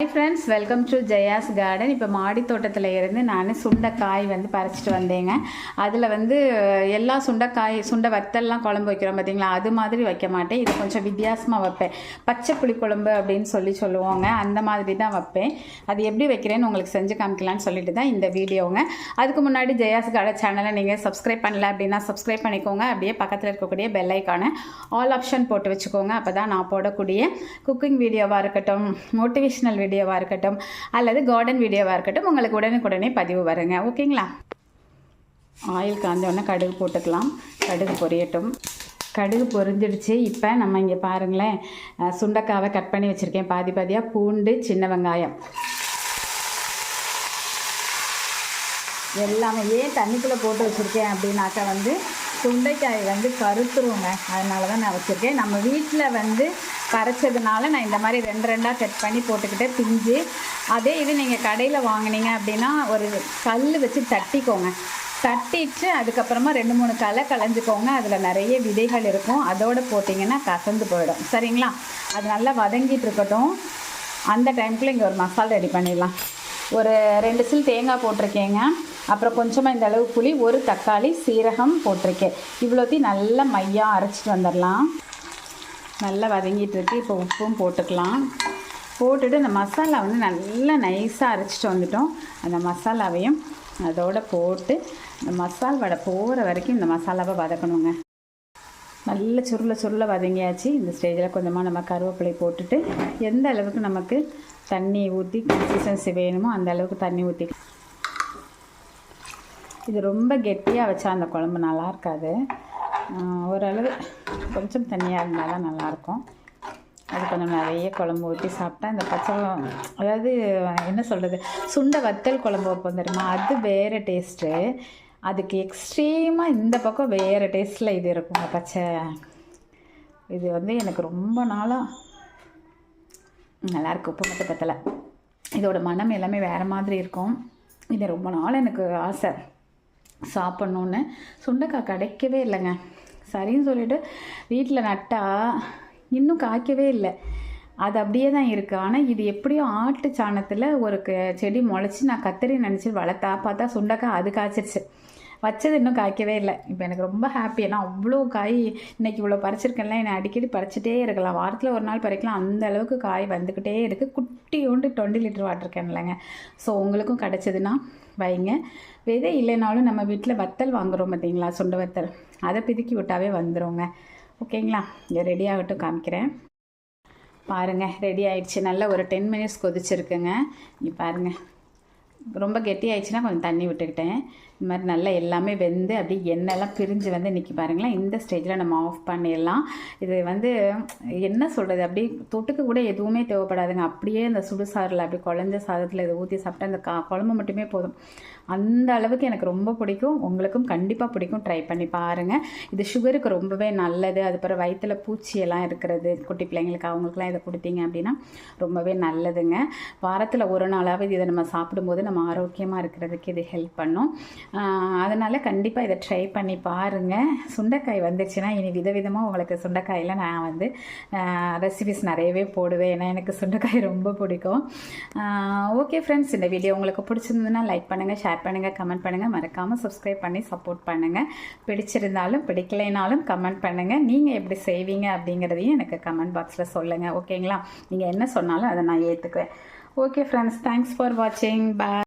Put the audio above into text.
Hi friends welcome to Jaya's garden இப்போ மாடி தோட்டத்தில் இருந்து நான் சுண்டைக்காய் வந்து பறிச்சிட்டு வந்தேங்க. அதில் வந்து எல்லா சுண்டைக்காய் சுண்டை வத்தல்லாம் குழம்பு வைக்கிறோம் பார்த்தீங்களா அது மாதிரி வைக்க மாட்டேன். இது கொஞ்சம் வித்தியாசமாக வைப்பேன். பச்சை புளி குழம்பு அப்படின்னு சொல்லி சொல்லுவோங்க. அந்த மாதிரி தான் வைப்பேன். அது எப்படி வைக்கிறேன்னு உங்களுக்கு செஞ்சு காமிக்கலான்னு சொல்லிட்டு தான் இந்த வீடியோங்க. அதுக்கு முன்னாடி ஜெயாஸ் கார்டன் சேனலை நீங்கள் சப்ஸ்கிரைப் பண்ணல அப்படின்னா சப்ஸ்கிரைப் பண்ணிக்கோங்க. அப்படியே பக்கத்தில் இருக்கக்கூடிய பெல் ஐக்கானை ஆல் ஆப்ஷன் போட்டு வச்சுக்கோங்க. அப்போ தான் நான் போடக்கூடிய குக்கிங் வீடியோவாக இருக்கட்டும் மோட்டிவேஷனல் வீடியோவாக இருக்கட்டும் அல்லது கார்டன் வீடியோவாக இருக்கட்டும் உங்களுக்கு உடனுக்குடனே பதிவு வருங்க. ஓகேங்களா? ஆயில் காஞ்சோடனே கடுகு போட்டுக்கலாம். கடுகு பொரியட்டும். கடுகு பொரிஞ்சிடுச்சு. இப்போ நம்ம இங்கே பாருங்களேன் சுண்டக்காவை சுண்டைக்காவை கட் பண்ணி வச்சுருக்கேன். பாதி பாதியாக பூண்டு சின்ன வெங்காயம். எல்லாமே ஏன் தண்ணிக்குள்ளே போட்டு வச்சுருக்கேன் அப்படின்னாக்கா வந்து சுண்டைக்காய் வந்து கருத்துருவோங்க. அதனால தான் நான் வச்சுருக்கேன். நம்ம வீட்டில் வந்து கரைச்சதுனால நான் இந்த மாதிரி ரெண்டு ரெண்டாக கட் பண்ணி போட்டுக்கிட்டே பிஞ்சு அதே இது நீங்கள் கடையில் வாங்குனீங்க அப்படின்னா ஒரு கல் வச்சு தட்டிக்கோங்க. தட்டிட்டு அதுக்கப்புறமா ரெண்டு மூணு களை களைஞ்சிக்கோங்க. அதில் நிறைய விதைகள் இருக்கும். அதோடு போட்டிங்கன்னா கசந்து போயிடும். சரிங்களா? அது நல்லா வதங்கிட்டு இருக்கட்டும். அந்த டைமுக்குள்ளே இங்கே ஒரு மசாலா ரெடி பண்ணிடலாம். ஒரு ரெண்டு சில் தேங்காய் போட்டிருக்கேங்க. அப்புறம் கொஞ்சமாக இந்த அளவு புளி ஒரு தக்காளி சீரகம் போட்டிருக்கேன். இவ்வளோத்தையும் நல்லா மையாக அரைச்சிட்டு வந்துடலாம். நல்லா வதங்கிட்டு இருக்கு. இப்போ உப்பும் போட்டுக்கலாம். போட்டுட்டு அந்த மசாலா வந்து நல்லா நைஸாக அரைச்சிட்டு வந்துட்டோம். அந்த மசாலாவையும் அதோட போட்டு இந்த மசால் வடை போகிற வரைக்கும் இந்த மசாலாவை வதக்கணுங்க. நல்ல சுருள சுருள வதங்கியாச்சு. இந்த ஸ்டேஜில் கொஞ்சமாக நம்ம கருவேப்பிலை போட்டுட்டு எந்த அளவுக்கு நமக்கு தண்ணி ஊற்றி கன்சிஸ்டன்சி வேணுமோ அந்த அளவுக்கு தண்ணி ஊற்றி இது ரொம்ப கெட்டியாக வச்சா அந்த குழம்பு நல்லா இருக்காது. ஓரளவு கொஞ்சம் தண்ணியாக இருந்தால் தான் நல்லாயிருக்கும் அது கொஞ்சம் நிறைய குழம்பு ஊற்றி சாப்பிட்டா இந்த பச்சை அதாவது என்ன சொல்கிறது சுண்டை வத்தல் குழம்பு வைப்போம் தெரியுமா? அது வேறு டேஸ்ட்டு. அதுக்கு எக்ஸ்ட்ரீமாக இந்த பக்கம் வேறு டேஸ்ட்டில் இது இருக்கும் பச்சை. இது வந்து எனக்கு ரொம்ப நாளாக நல்லாயிருக்கு உப்பு மட்டும் பத்தலை. இதோட மனம் எல்லாமே வேறு மாதிரி இருக்கும். இது ரொம்ப நாள் எனக்கு ஆசை. சாப்பிட்ணுன்னு சுண்டைக்காய் கிடைக்கவே இல்லைங்க. சரின்னு சொல்லிட்டு வீட்டில் நட்டால் இன்னும் காய்க்கவே இல்லை. அது அப்படியே தான் இருக்குது ஆனால் இது எப்படியும் ஆட்டு சாணத்தில் ஒரு க- செடி முளைச்சி நான் கத்திரி நினச்சி வளர்த்தா பார்த்தா சுண்டைக்காய் அது காய்ச்சிருச்சு. வச்சது இன்னும் காய்க்கவே இல்லை. இப்போ எனக்கு ரொம்ப ஹாப்பி ஏன்னா அவ்வளோ காய் இன்றைக்கி இவ்வளோ பறிச்சிருக்கேன்ல. என்னை அடிக்கடி பறிச்சிட்டே இருக்கலாம். வாரத்தில் ஒரு நாள் பறிக்கலாம். அந்த அளவுக்கு காய் வந்துக்கிட்டே இருக்குது குட்டியோண்டு டுவெண்ட்டி லிட்டர் வாட்டர் கேன்லங்க ஸோ உங்களுக்கும் கிடச்சதுன்னா வைங்க. விதை இல்லைனாலும் நம்ம வீட்டில் வத்தல் வாங்குறோம் பார்த்தீங்களா சுண்ட வத்தல். அதை பிதுக்கி விட்டாவே வந்துருங்க. ஓகேங்களா? இங்கே ரெடி ஆகட்டும் காமிக்கிறேன். பாருங்கள் ரெடி ஆயிடுச்சு. நல்லா ஒரு டென் மினிட்ஸ் கொதிச்சிருக்குங்க. இங்கே பாருங்கள் ரொம்ப கெட்டி ஆயிடுச்சுன்னா கொஞ்சம் தண்ணி விட்டுக்கிட்டேன். இந்த மாதிரி நல்லா எல்லாமே வெந்து அப்படியே எண்ணெய்லாம் பிரிஞ்சு வந்து நிற்கி பாருங்களேன். இந்த ஸ்டேஜில் நம்ம ஆஃப் பண்ணிடலாம். இது வந்து என்ன சொல்கிறது அப்படியே தொட்டுக்கு கூட எதுவுமே தேவைப்படாதுங்க. அப்படியே அந்த சுடுசாறில் அப்படியே குழஞ்ச சாதத்தில் இதை ஊற்றி சாப்பிட்டா அந்த கா குழம்பு மட்டுமே போதும். அந்த அளவுக்கு எனக்கு ரொம்ப பிடிக்கும். உங்களுக்கும் கண்டிப்பாக பிடிக்கும். ட்ரை பண்ணி பாருங்கள் இது சுகருக்கு ரொம்பவே நல்லது. அதுக்கப்புறம் வயிற்றில் பூச்சியெல்லாம் இருக்கிறது குட்டி பிள்ளைங்களுக்கு அவங்களுக்குலாம் இதை கொடுத்தீங்க அப்படின்னா ரொம்பவே நல்லதுங்க. வாரத்தில் ஒரு நாளாவது இதை நம்ம சாப்பிடும்போது நம்ம ஆரோக்கியமாக இருக்கிறதுக்கு இது ஹெல்ப் பண்ணும். அதனால் கண்டிப்பாக இதை ட்ரை பண்ணி பாருங்கள் சுண்டைக்காய் வந்துச்சுன்னா இனி விதவிதமாக உங்களுக்கு சுண்டைக்காயில் நான் வந்து ரெசிபிஸ் நிறையவே போடுவேன். ஏன்னா எனக்கு சுண்டைக்காய் ரொம்ப பிடிக்கும். ஓகே ஃப்ரெண்ட்ஸ் இந்த வீடியோ உங்களுக்கு பிடிச்சிருந்ததுன்னா லைக் பண்ணுங்கள் ஷேர் பண்ணுங்கள் கமெண்ட் பண்ணுங்கள் மறக்காமல் சப்ஸ்கிரைப் பண்ணி சப்போர்ட் பண்ணுங்கள் பிடிச்சிருந்தாலும் பிடிக்கலைனாலும் கமெண்ட் பண்ணுங்கள் நீங்கள் எப்படி செய்வீங்க அப்படிங்கிறதையும் எனக்கு கமெண்ட் பாக்ஸில் சொல்லுங்கள் ஓகேங்களா நீங்கள் என்ன சொன்னாலும் அதை நான் ஏற்றுக்குவேன் ஓகே ஃப்ரெண்ட்ஸ் தேங்க்ஸ் ஃபார் வாட்சிங் பாய்